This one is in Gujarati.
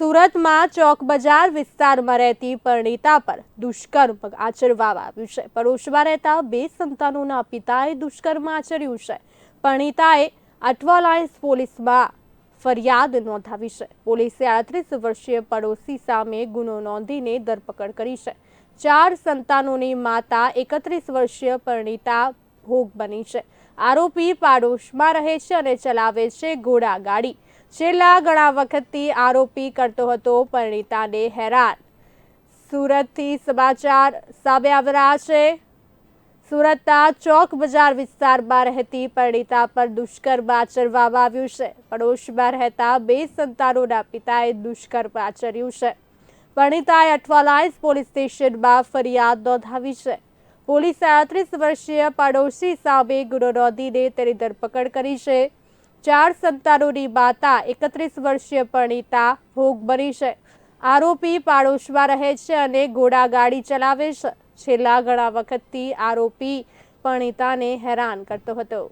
સુરતમાં ચોક બજાર વિસ્તારમાં રહેતી પરણિતા પર દુષ્કર્મ આચરવામાં આવ્યું છે. પડોશમાં રહેતા બે સંતાનોના પિતાએ દુષ્કર્મ આચર્યું છે. પરણિતાએ અઠવાલાયન્સ પોલીસમાં ફરિયાદ નોંધાવી છે. પોલીસે આડત્રીસ વર્ષીય પડોશી સામે ગુનો નોંધીને ધરપકડ કરી છે. ચાર સંતાનોની માતા એકત્રીસ વર્ષીય પરિણીતા ભોગ બની છે. આરોપી પાડોશમાં રહે છે અને ચલાવે છે ઘોડા ગાડી છેલ્લા ઘણા વખતથી આરોપી કરતો હતો, પરિણીતાને હેરાન. સુરતથી સમાચાર સામે આવી છે. સુરતના ચોક બજાર વિસ્તારમાં રહેતી પરિણીતા પર દુષ્કર્મ આચરવામાં આવ્યું છે. પડોશમાં રહેતા બે સંતાનોના પિતાએ દુષ્કર્મ આચર્યું છે. પરિણીતાએ અઠવા પોલીસ સ્ટેશનમાં ફરિયાદ નોંધાવી છે. પોલીસે આત્રીસ વર્ષીય પાડોશી સામે ગુનો નોંધીને તેની ધરપકડ કરી છે. ચાર સંતાનોની માતા એકત્રીસ વર્ષીય પરિણીતા ભોગ બની છે. આરોપી પાડોશમાં રહે છે અને ઘોડાગાડી ચલાવે છે. છેલ્લા ઘણા વખતથી આરોપી પરિણીતાને હેરાન કરતો હતો.